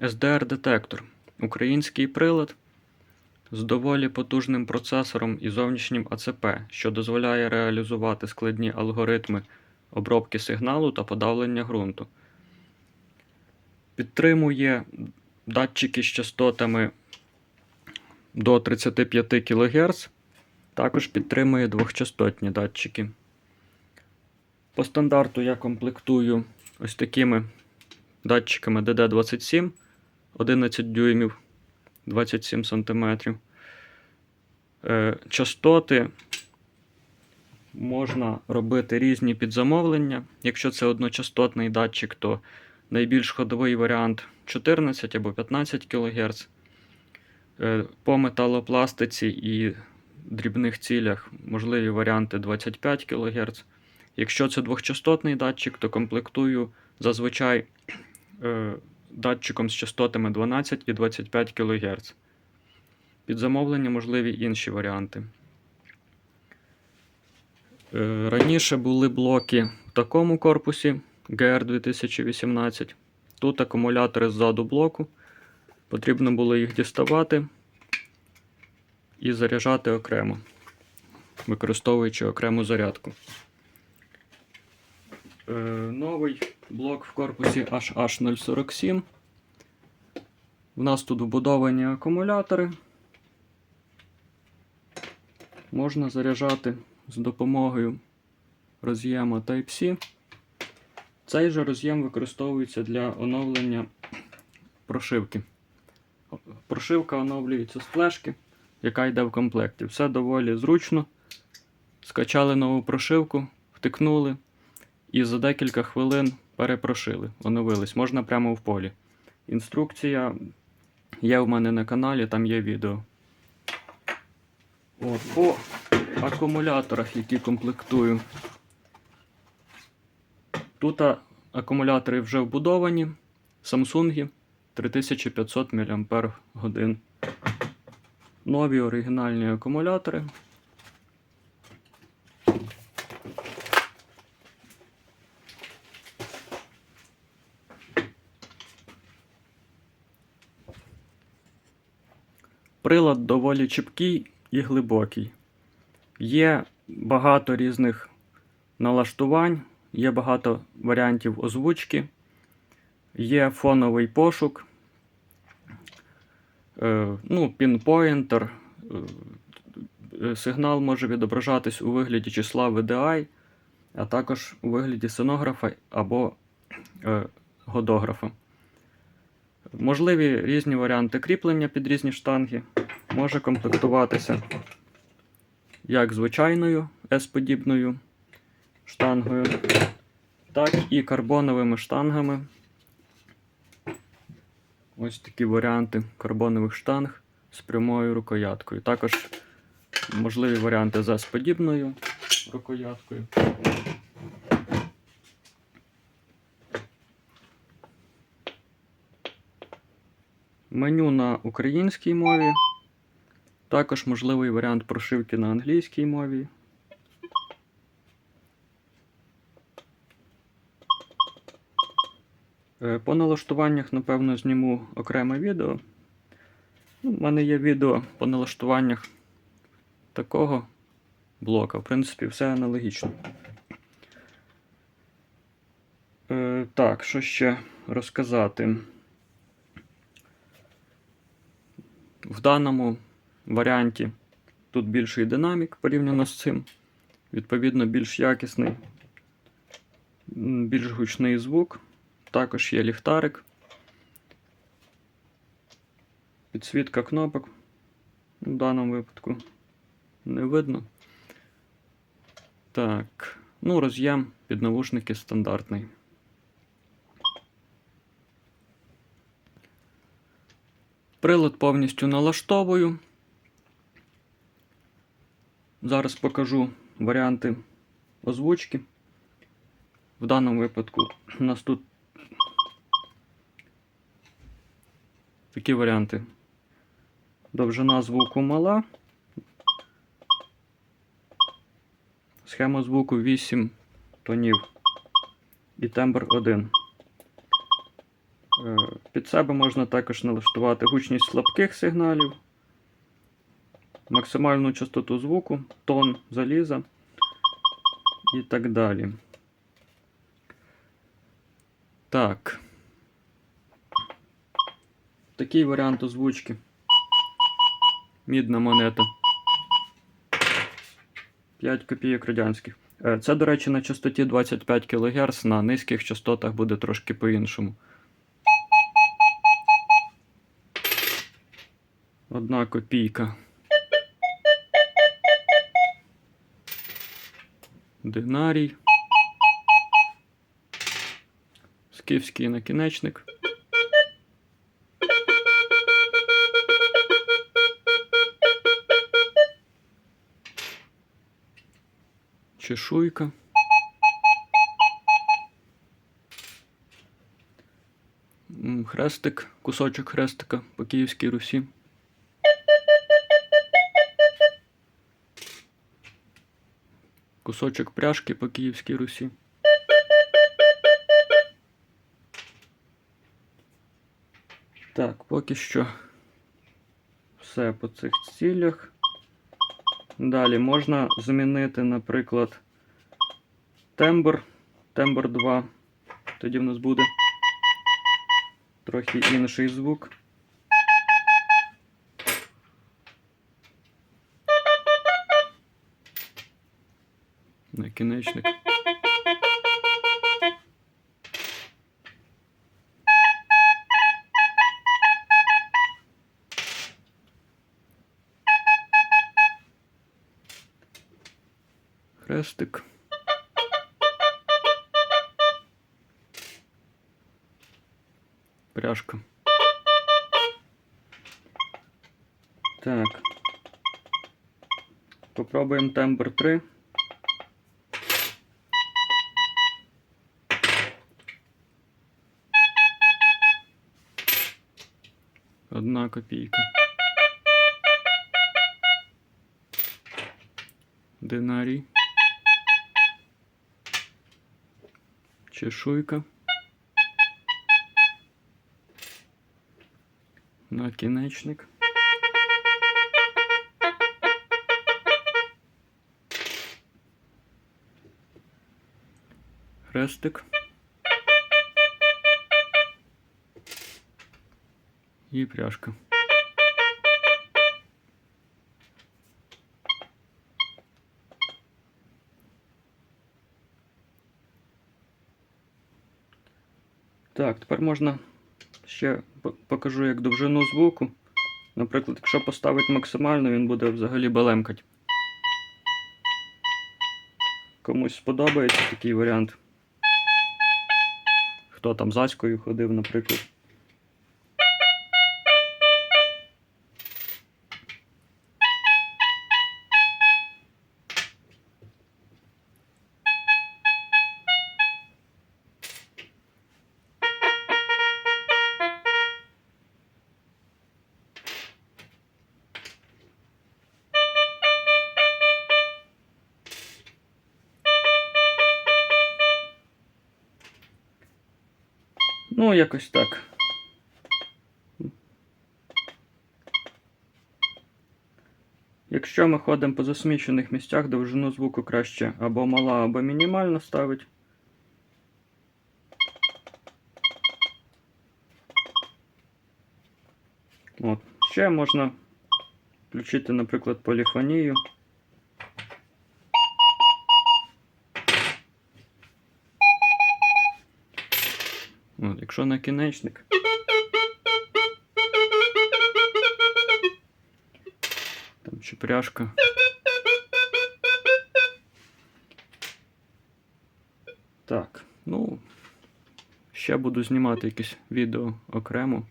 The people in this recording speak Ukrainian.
SDR-детектор український прилад з доволі потужним процесором і зовнішнім АЦП, що дозволяє реалізувати складні алгоритми обробки сигналу та подавлення ґрунту. Підтримує датчики з частотами до 35 кГц, також підтримує двохчастотні датчики. По стандарту я комплектую ось такими датчиками DD27 11 дюймів 27 см. Е, частоти можна робити різні підзамовлення. Якщо це одночастотний датчик, то найбільш ходовий варіант 14 або 15 кГц. Е, По металопластиці і дрібних цілях можливі варіанти 25 кГц. Якщо це двохчастотний датчик, то комплектую зазвичай е, датчиком з частотами 12 і 25 кГц. Під замовлення можливі інші варіанти. Е, Раніше були блоки в такому корпусі GR 2018. Тут акумулятори ззаду блоку. Потрібно було їх діставати і заряджати окремо, використовуючи окрему зарядку. Е, Новий блок в корпусі HH047. У нас тут вбудовані акумулятори. Можна заряджати з допомогою роз'єму Type-C. Цей же роз'єм використовується для оновлення прошивки. Прошивка оновлюється з флешки, яка йде в комплекті. Все доволі зручно. Скачали нову прошивку, втикнули і за декілька хвилин перепрошили, оновились. Можна прямо в полі. Інструкція є в мене на каналі, там є відео. От, по акумуляторах, які комплектую. Тут акумулятори вже вбудовані. Samsung 3500 мАч. Нові оригінальні акумулятори. Прилад доволі чіпкий і глибокий. Є багато різних налаштувань, є багато варіантів озвучки, є фоновий пошук, е, ну, пінпоінтер. Е, сигнал може відображатись у вигляді числа VDI, а також у вигляді синографа або е, годографа. Можливі різні варіанти кріплення під різні штанги. Може комплектуватися як звичайною S-подібною штангою, так і карбоновими штангами. Ось такі варіанти карбонових штанг з прямою рукояткою. Також можливі варіанти з S-подібною рукояткою. Меню на українській мові. Також можливий варіант прошивки на англійській мові. Е, По налаштуваннях, напевно, зніму окреме відео. У мене є відео по налаштуваннях такого блока. В принципі, все аналогічно. Е, Так, що ще розказати? Даному варіанті тут більший динамік порівняно з цим. Відповідно, більш якісний, більш гучний звук. Також є ліхтарик. Підсвітка кнопок. В даному випадку не видно. Так, ну, роз'єм під навушники стандартний. Прилад повністю налаштовую. Зараз покажу варіанти озвучки. В даному випадку у нас тут такі варіанти. Довжина звуку мала. Схема звуку 8 тонів і тембр 1. Е, Під себе можна також налаштувати гучність слабких сигналів, максимальну частоту звуку, тон заліза і так далі. Так. Такий варіант озвучки. Мідна монета. 5 копійок радянських. Е, Це, до речі, на частоті 25 кГц, на низьких частотах буде трошки по-іншому. Одна копійка. Динарій. Скіфський накінечник. Чешуйка. Хрестик, кусочок хрестика по Київській Русі. Кусочок пряжки по Київській Русі. Так, поки що все по цих цілях. Далі можна змінити, наприклад, тембр, тембр 2. Тоді в нас буде трохи інший звук. Накінечник. Хрестик. Пряжка. Так. Попробуємо тембр 3. Одна копійка. Динарій. Чешуйка. Накінечник. Хрестик. І пряжка. Так, тепер можна ще покажу як довжину звуку. Наприклад, якщо поставити максимально, він буде взагалі балемкать. Комусь сподобається такий варіант. Хто там з Аською ходив, наприклад. Ну, якось так. Якщо ми ходимо по засмічених місцях, довжину звуку краще або мала, або мінімально ставить. От. Ще можна включити, наприклад, поліфонію. От, якщо накінечник. Там чи пряжка. Так, ну. Ще буду знімати якесь відео окремо.